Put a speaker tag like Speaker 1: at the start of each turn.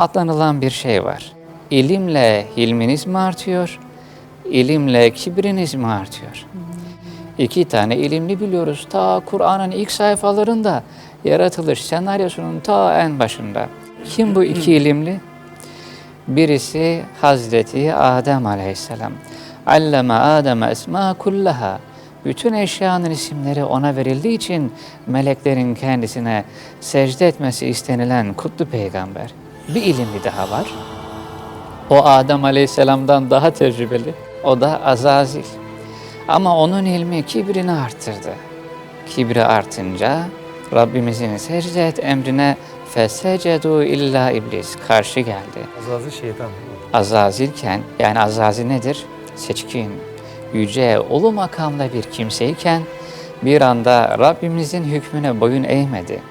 Speaker 1: Atlanılan bir şey var. İlimle hilminiz mi artıyor? İlimle kibriniz mi artıyor? İki tane ilimli biliyoruz. Ta Kur'an'ın ilk sayfalarında yaratılış senaryosunun ta en başında. Kim bu iki ilimli? Birisi Hazreti Adem Aleyhisselam. Alleme Adem'e esma kullaha. Bütün eşyanın isimleri ona verildiği için meleklerin kendisine secde etmesi istenilen kutlu peygamber. Bir ilimli daha var. O Adem Aleyhisselam'dan daha tecrübeli. O da Azazil. Ama onun ilmi kibrini arttırdı. Kibri artınca Rabbimizin secde emrine fesecedu illa iblis karşı geldi.
Speaker 2: Azazı şeytan.
Speaker 1: Azazilken yani Azazil nedir? Seçkin, yüce, ulu makamda bir kimseyken bir anda Rabbimizin hükmüne boyun eğmedi.